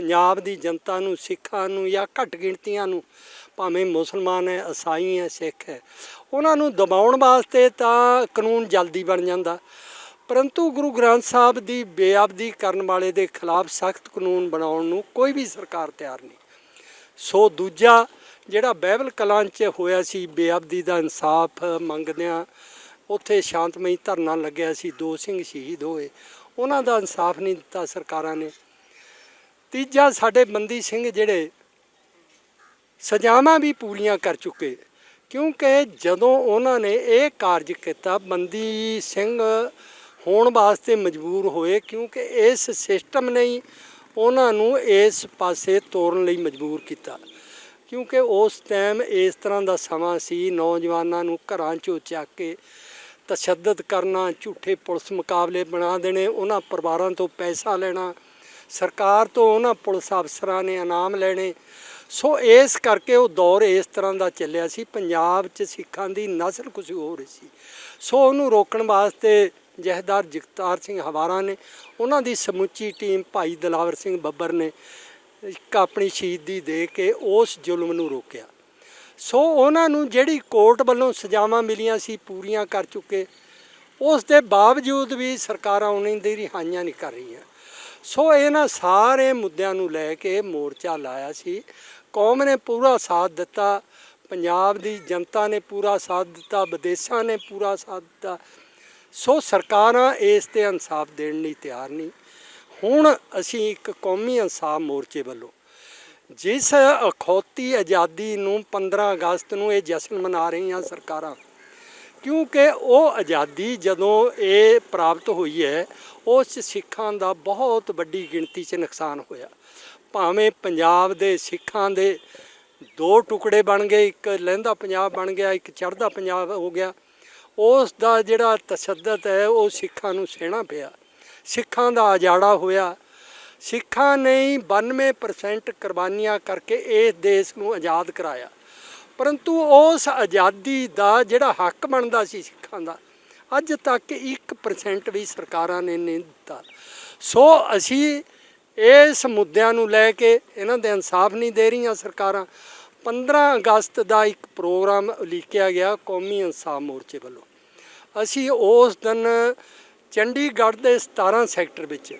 ਪੰਜਾਬ ਦੀ ਜਨਤਾ ਨੂੰ, ਸਿੱਖਾਂ ਨੂੰ ਜਾਂ ਘੱਟ ਗਿਣਤੀਆਂ ਨੂੰ, ਭਾਵੇਂ ਮੁਸਲਮਾਨ ਹੈ ਈਸਾਈ ਹੈ, ਸਿੱਖ ਹੈ, ਉਹਨਾਂ ਨੂੰ ਦਬਾਉਣ ਵਾਸਤੇ ਤਾਂ ਕਾਨੂੰਨ ਜਲਦੀ ਬਣ ਜਾਂਦਾ। ਪਰੰਤੂ ਗੁਰੂ ਗ੍ਰੰਥ ਸਾਹਿਬ ਦੀ ਬੇਅਬਦੀ ਕਰਨ ਵਾਲੇ ਦੇ ਖਿਲਾਫ ਸਖਤ ਕਾਨੂੰਨ ਬਣਾਉਣ ਨੂੰ ਕੋਈ ਵੀ ਸਰਕਾਰ ਤਿਆਰ ਨਹੀਂ। ਸੋ ਦੂਜਾ, ਜਿਹੜਾ ਬਾਈਬਲ ਕਲਾਂ 'ਚ ਹੋਇਆ ਸੀ, ਬੇਅਬਦੀ ਦਾ ਇਨਸਾਫ ਮੰਗਦਿਆਂ ਉੱਥੇ ਸ਼ਾਂਤਮਈ ਧਰਨਾ ਲੱਗਿਆ ਸੀ, ਦੋ ਸਿੰਘ ਸ਼ਹੀਦ ਹੋਏ। ਉਹਨਾਂ ਦਾ ਇਨਸਾਫ ਨਹੀਂ ਦਿੱਤਾ ਸਰਕਾਰਾਂ ਨੇ। ਤੀਜਾ, ਸਾਡੇ ਬੰਦੀ ਸਿੰਘ ਜਿਹੜੇ ਸਜ਼ਾਵਾਂ ਵੀ ਪੂਰੀਆਂ ਕਰ ਚੁੱਕੇ। ਕਿਉਂਕਿ ਜਦੋਂ ਉਹਨਾਂ ਨੇ ਇਹ ਕਾਰਜ ਕੀਤਾ ਬੰਦੀ ਸਿੰਘ ਹੋਣ ਵਾਸਤੇ ਮਜਬੂਰ ਹੋਏ ਕਿਉਂਕਿ ਇਸ ਸਿਸਟਮ ਨੇ ਹੀ ਉਹਨਾਂ ਨੂੰ ਇਸ ਪਾਸੇ ਤੋਰਨ ਲਈ ਮਜਬੂਰ ਕੀਤਾ। ਕਿਉਂਕਿ ਉਸ ਟਾਈਮ ਇਸ ਤਰ੍ਹਾਂ ਦਾ ਸਮਾਂ ਸੀ, ਨੌਜਵਾਨਾਂ ਨੂੰ ਘਰਾਂ ਚੋਂ ਚੱਕ ਕੇ ਤਸ਼ੱਦਦ ਕਰਨਾ, ਝੂਠੇ ਪੁਲਿਸ ਮੁਕਾਬਲੇ ਬਣਾ ਦੇਣੇ, ਉਹਨਾਂ ਪਰਿਵਾਰਾਂ ਤੋਂ ਪੈਸਾ ਲੈਣਾ ਸਰਕਾਰ ਤੋਂ ਉਹਨਾਂ ਪੁਲਿਸ ਅਫਸਰਾਂ ਨੇ ਇਨਾਮ ਲੈਣੇ। ਸੋ ਇਸ ਕਰਕੇ ਉਹ ਦੌਰ ਇਸ ਤਰ੍ਹਾਂ ਦਾ ਚੱਲਿਆ ਸੀ, ਪੰਜਾਬ 'ਚ ਸਿੱਖਾਂ ਦੀ ਨਸਲ ਕੁਝ ਹੋ ਰਹੀ ਸੀ। ਸੋ ਉਹਨੂੰ ਰੋਕਣ ਵਾਸਤੇ ਜਹਦਾਰ ਜਗਤਾਰ ਸਿੰਘ ਹਵਾਰਾ ਨੇ, ਉਹਨਾਂ ਦੀ ਸਮੁੱਚੀ ਟੀਮ ਭਾਈ ਦਲਾਵਰ ਸਿੰਘ ਬੱਬਰ ਨੇ ਇੱਕ ਆਪਣੀ ਸ਼ਹੀਦੀ ਦੇ ਕੇ ਉਸ ਜ਼ੁਲਮ ਨੂੰ ਰੋਕਿਆ। ਸੋ ਉਹਨਾਂ ਨੂੰ ਜਿਹੜੀ ਕੋਰਟ ਵੱਲੋਂ ਸਜ਼ਾਵਾਂ ਮਿਲੀਆਂ ਸੀ, ਪੂਰੀਆਂ ਕਰ ਚੁੱਕੇ, ਉਸ ਦੇ ਬਾਵਜੂਦ ਵੀ ਸਰਕਾਰਾਂ ਉਹਨਾਂ ਦੀ ਰਿਹਾਈਆਂ ਨਹੀਂ ਕਰ ਰਹੀਆਂ। ਸੋ ਇਹਨਾਂ ਸਾਰੇ ਮੁੱਦਿਆਂ ਨੂੰ ਲੈ ਕੇ ਮੋਰਚਾ ਲਾਇਆ ਸੀ। ਕੌਮ ਨੇ ਪੂਰਾ ਸਾਥ ਦਿੱਤਾ। ਪੰਜਾਬ ਦੀ ਜਨਤਾ ਨੇ ਪੂਰਾ ਸਾਥ ਦਿੱਤਾ। ਵਿਦੇਸ਼ਾਂ ਨੇ ਪੂਰਾ ਸਾਥ ਦਿੱਤਾ। ਸੋ ਸਰਕਾਰਾਂ ਇਸ ਤੇ ਇਨਸਾਫ ਦੇਣ ਲਈ ਤਿਆਰ ਨਹੀਂ। ਹੁਣ ਅਸੀਂ ਇੱਕ ਕੌਮੀ ਇਨਸਾਫ ਮੋਰਚੇ ਵੱਲੋਂ ਜਿਸ ਅਖੌਤੀ ਆਜ਼ਾਦੀ ਨੂੰ 15 ਅਗਸਤ ਨੂੰ ਇਹ ਜਸ਼ਨ ਮਨਾ ਰਹੀਆਂ ਸਰਕਾਰਾਂ ਕਿਉਂਕਿ ਉਹ ਆਜ਼ਾਦੀ ਜਦੋਂ ਇਹ ਪ੍ਰਾਪਤ ਹੋਈ ਹੈ, ਉਸ 'ਚ ਸਿੱਖਾਂ ਦਾ ਬਹੁਤ ਵੱਡੀ ਗਿਣਤੀ 'ਚ ਨੁਕਸਾਨ ਹੋਇਆ। ਭਾਵੇਂ ਪੰਜਾਬ ਦੇ ਸਿੱਖਾਂ ਦੇ ਦੋ ਟੁਕੜੇ ਬਣ ਗਏ, ਇੱਕ ਲਹਿੰਦਾ ਪੰਜਾਬ ਬਣ ਗਿਆ, ਇੱਕ ਚੜ੍ਹਦਾ ਪੰਜਾਬ ਹੋ ਗਿਆ। ਉਸ ਦਾ ਜਿਹੜਾ ਤਸ਼ੱਦਦ ਹੈ, ਉਹ ਸਿੱਖਾਂ ਨੂੰ ਸਹਿਣਾ ਪਿਆ। ਸਿੱਖਾਂ ਦਾ ਉਜਾੜਾ ਹੋਇਆ। ਸਿੱਖਾਂ ਨੇ ਹੀ 92% ਕੁਰਬਾਨੀਆਂ ਕਰਕੇ ਇਸ ਦੇਸ਼ ਨੂੰ ਆਜ਼ਾਦ ਕਰਾਇਆ। ਪਰੰਤੂ ਉਸ ਆਜ਼ਾਦੀ ਦਾ ਜਿਹੜਾ ਹੱਕ ਬਣਦਾ ਸੀ ਸਿੱਖਾਂ ਦਾ, ਅੱਜ ਤੱਕ 1% ਵੀ ਸਰਕਾਰਾਂ ਨੇ ਨਹੀਂ ਦਿੱਤਾ। ਸੋ ਅਸੀਂ ਇਸ ਮੁੱਦਿਆਂ ਨੂੰ ਲੈ ਕੇ ਇਹਨਾਂ ਦੇ ਇਨਸਾਫ ਨਹੀਂ ਦੇ ਰਹੀਆਂ ਸਰਕਾਰਾਂ 15 ਅਗਸਤ ਦਾ ਇੱਕ ਪ੍ਰੋਗਰਾਮ ਉਲੀਕਿਆ ਗਿਆ ਕੌਮੀ ਇਨਸਾਫ ਮੋਰਚੇ ਵੱਲੋਂ। ਅਸੀਂ ਉਸ ਦਿਨ ਚੰਡੀਗੜ੍ਹ ਦੇ 17 ਸੈਕਟਰ ਵਿੱਚ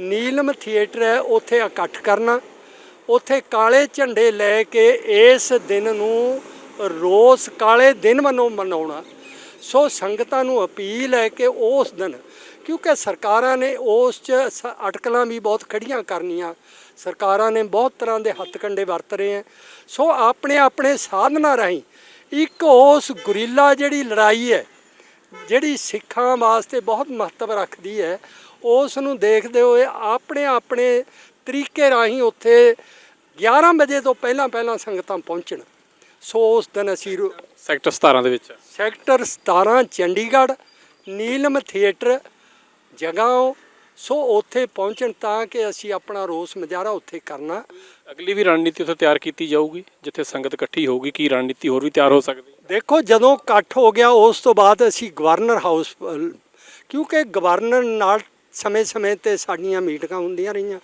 ਨੀਲਮ ਥੀਏਟਰ ਹੈ, ਉੱਥੇ ਇਕੱਠ ਕਰਨਾ ਉੱਥੇ ਕਾਲੇ ਝੰਡੇ ਲੈ ਕੇ ਇਸ ਦਿਨ ਨੂੰ ਰੋਸ ਕਾਲੇ ਦਿਨ ਵੱਲੋਂ ਮਨਾਉਣਾ। ਸੋ ਸੰਗਤਾਂ ਨੂੰ ਅਪੀਲ ਹੈ ਕਿ ਉਸ ਦਿਨ, ਕਿਉਂਕਿ ਸਰਕਾਰਾਂ ਨੇ ਉਸ 'ਚ ਸ- ਅਟਕਲਾਂ ਵੀ ਬਹੁਤ ਖੜੀਆਂ ਕਰਨੀਆਂ। ਸਰਕਾਰਾਂ ਨੇ ਬਹੁਤ ਤਰ੍ਹਾਂ ਦੇ ਹੱਥ ਕੰਡੇ ਵਰਤ ਰਹੇ ਹੈ। ਸੋ ਆਪਣੇ ਆਪਣੇ ਸਾਧਨਾਂ ਰਾਹੀਂ ਇੱਕ ਉਸ ਗੁਰੀਲਾ ਜਿਹੜੀ ਲੜਾਈ ਹੈ, ਜਿਹੜੀ ਸਿੱਖਾਂ ਵਾਸਤੇ ਬਹੁਤ ਮਹੱਤਵ ਰੱਖਦੀ ਹੈ, ਉਸ ਨੂੰ ਦੇਖਦੇ ਹੋਏ ਆਪਣੇ ਆਪਣੇ ਤਰੀਕੇ ਰਾਹੀਂ ਉੱਥੇ 11 ਵਜੇ ਤੋਂ ਪਹਿਲਾਂ ਪਹਿਲਾਂ ਸੰਗਤਾਂ ਪਹੁੰਚਣ। ਸੋ ਉਸ ਦਿਨ ਅਸੀਂ ਸੈਕਟਰ 17 ਦੇ ਵਿੱਚ। ਸੈਕਟਰ 17 ਚੰਡੀਗੜ੍ਹ ਨੀਲਮ ਥੀਏਟਰ ਜਗ੍ਹਾ ਸੋ ਉੱਥੇ ਪਹੁੰਚਣ ਤਾਂ ਕਿ ਅਸੀਂ ਆਪਣਾ ਰੋਸ ਮੁਜ਼ਾਹਰਾ ਉੱਥੇ ਕਰਨਾ। ਅਗਲੀ ਵੀ ਰਣਨੀਤੀ ਉੱਥੇ ਤਿਆਰ ਕੀਤੀ ਜਾਊਗੀ ਜਿੱਥੇ ਸੰਗਤ ਇਕੱਠੀ ਹੋਊਗੀ ਕੀ ਰਣਨੀਤੀ ਹੋਰ ਵੀ ਤਿਆਰ ਹੋ ਸਕਦੀ ਦੇਖੋ ਜਦੋਂ ਇਕੱਠ ਹੋ ਗਿਆ ਉਸ ਤੋਂ ਬਾਅਦ ਅਸੀਂ ਗਵਰਨਰ ਹਾਊਸ ਕਿਉਂਕਿ ਗਵਰਨਰ ਨਾਲ ਸਮੇਂ-ਸਮੇਂ ਤੇ ਸਾਡੀਆਂ ਮੀਟਿੰਗਾਂ ਹੁੰਦੀਆਂ ਰਹੀਆਂ।